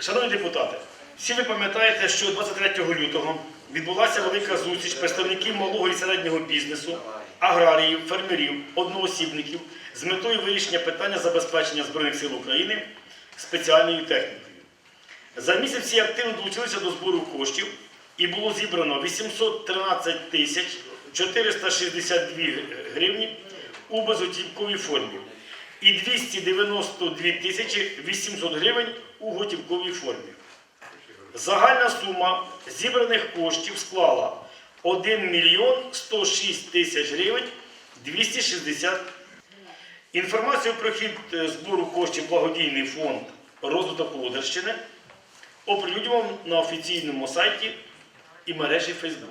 Шановні депутати, всі ви пам'ятаєте, що 23 лютого відбулася велика зустріч представників малого і середнього бізнесу, аграріїв, фермерів, одноосібників з метою вирішення питання забезпечення Збройних сил України спеціальною технікою. За місяць всі активно долучилися до збору коштів і було зібрано 813 тисяч 462 гривні у безготівковій формі і 292 тисячі 800 гривень у готівковій формі. Загальна сума зібраних коштів склала 1 мільйон 106 тисяч гривень 260 Інформацію про хід е, збору коштів благодійний фонд розвиток Володарщини оприлюднював на офіційному сайті і мережі Фейсбук.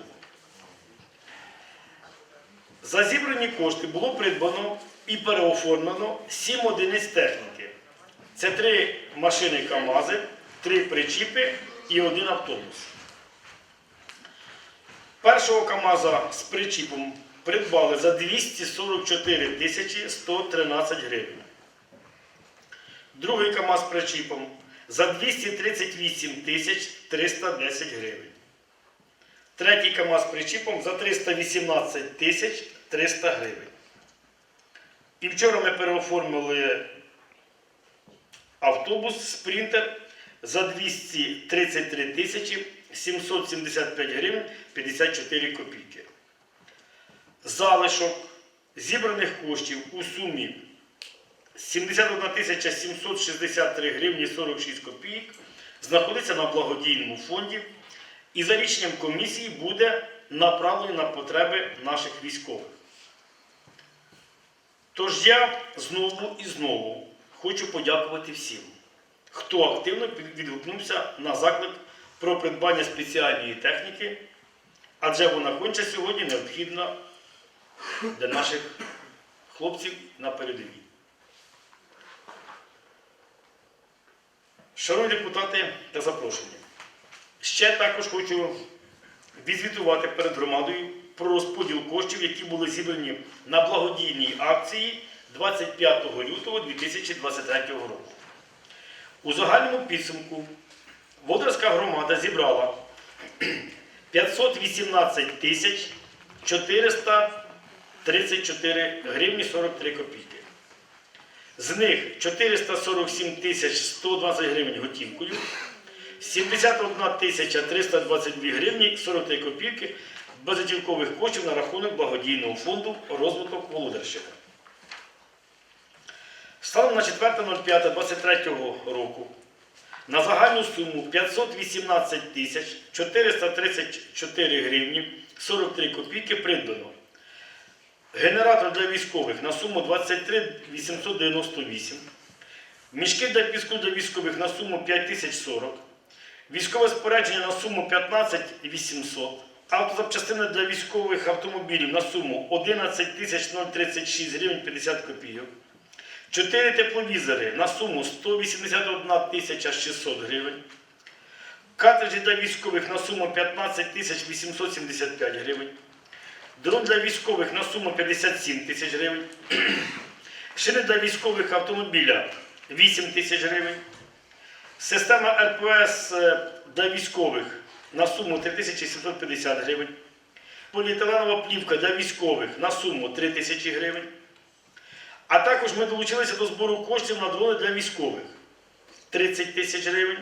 За зібрані кошти було придбано і переоформлено 7 одиниць техніки. Це три машини КАМАЗи, три причіпи і один автобус. Першого КАМАЗа з причіпом придбали за 244 тисячі 113 гривень. Другий КАМАЗ з причіпом за 238 тисяч 310 гривень. Третій КАМАЗ з причіпом за 318 тисяч 300 гривень. І вчора ми переоформили автобус Спринтер за 233 тисячі 775 гривень 54 копійки. Залишок зібраних коштів у сумі 71 тисяча 763 гривні 46 копійок знаходиться на благодійному фонді і за рішенням комісії буде направлений на потреби наших військових. Тож я знову і знову хочу подякувати всім, хто активно відгукнувся на заклик про придбання спеціальної техніки, адже вона конче сьогодні необхідна для наших хлопців на передовій. Шановні депутати та запрошені, ще також хочу відзвітувати перед громадою про розподіл коштів, які були зібрані на благодійній акції 25 лютого 2023 року. У загальному підсумку Володарська громада зібрала 518 тисяч 434 гривні 43 копійки. З них 447 тисяч 120 гривень готівкою, 71 тисяча 322 гривні 43 копійки безготівкових коштів на рахунок благодійного фонду розвиток Володарщини. Станом на 4.05.23 року на загальну суму 518 тисяч 434 гривні 43 копійки придбано. Генератор для військових на суму 23 898. Мішки для піску для військових на суму 5040. Військове спорядження на суму 15 800. Автозапчастини для військових автомобілів на суму 11 036 гривень 50 копійок. 4 тепловізори на суму 181 тисяча 600 гривень. Картриджі для військових на суму 15 тисяч 875 гривень. Дрон для військових на суму 57 тисяч гривень. Шини для військових автомобіля 8 тисяч гривень. Система РПС е, для військових на суму 3750 гривень. Поліетиленова плівка для військових на суму 3 тисячі гривень. А також ми долучилися до збору коштів на дрони для військових 30 тисяч гривень.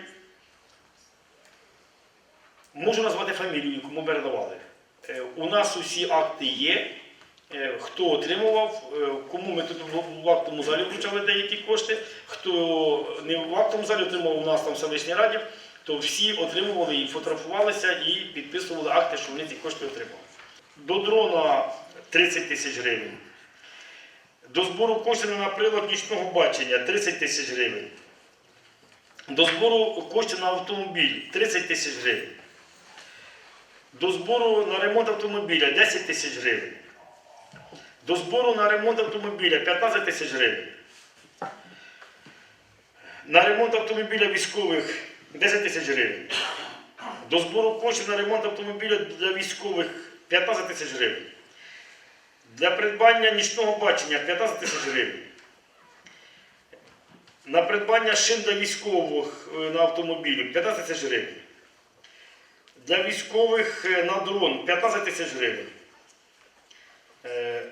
Можу назвати фамілію, кому передавали. Е, У нас усі акти є. Е, Хто отримував, е, кому ми тут в- актовому залі вручали деякі кошти, хто не в актовому залі отримував у нас там в селищній раді, то всі отримували і фотографувалися і підписували акти, що вони ці кошти отримали. До дрона 30 тисяч гривень. До збору коштів на прилад нічного бачення 30 тисяч гривень. До збору коштів на автомобіль 30 тисяч гривень. До збору на ремонт автомобіля 10 тисяч гривень. До збору на ремонт автомобіля 15 тисяч гривень. На ремонт автомобіля військових 10 тисяч гривень. До збору коштів на ремонт автомобіля для військових 15 тисяч гривень. Для придбання нічного бачення 15 тисяч гривень. На придбання шин для військових е, на автомобілі 15 тисяч гривень. Для військових е, на дрон 15 тисяч гривень. Е,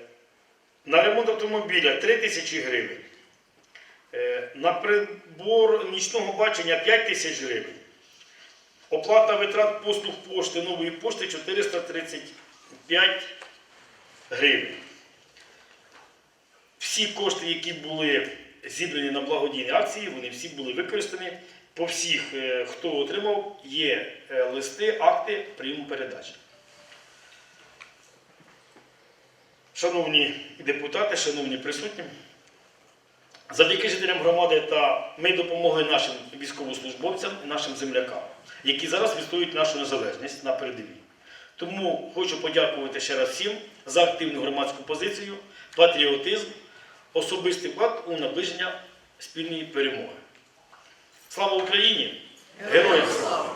На ремонт автомобіля 3 тисячі гривень. На прибор нічного бачення 5 тисяч гривень. Оплата витрат послуг пошти нової пошти 435 гривень. Всі кошти, які були зібрані на благодійні акції, вони всі були використані. По всіх, е, хто отримав, є е, листи, акти прийому передачі. Шановні депутати, шановні присутні, завдяки жителям громади та ми допомогли нашим військовослужбовцям і нашим землякам, які зараз відстоюють нашу незалежність на передовій. Тому хочу подякувати ще раз всім за активну громадську позицію, патріотизм, особистий вклад у наближення спільної перемоги. Слава Україні! Героям слава!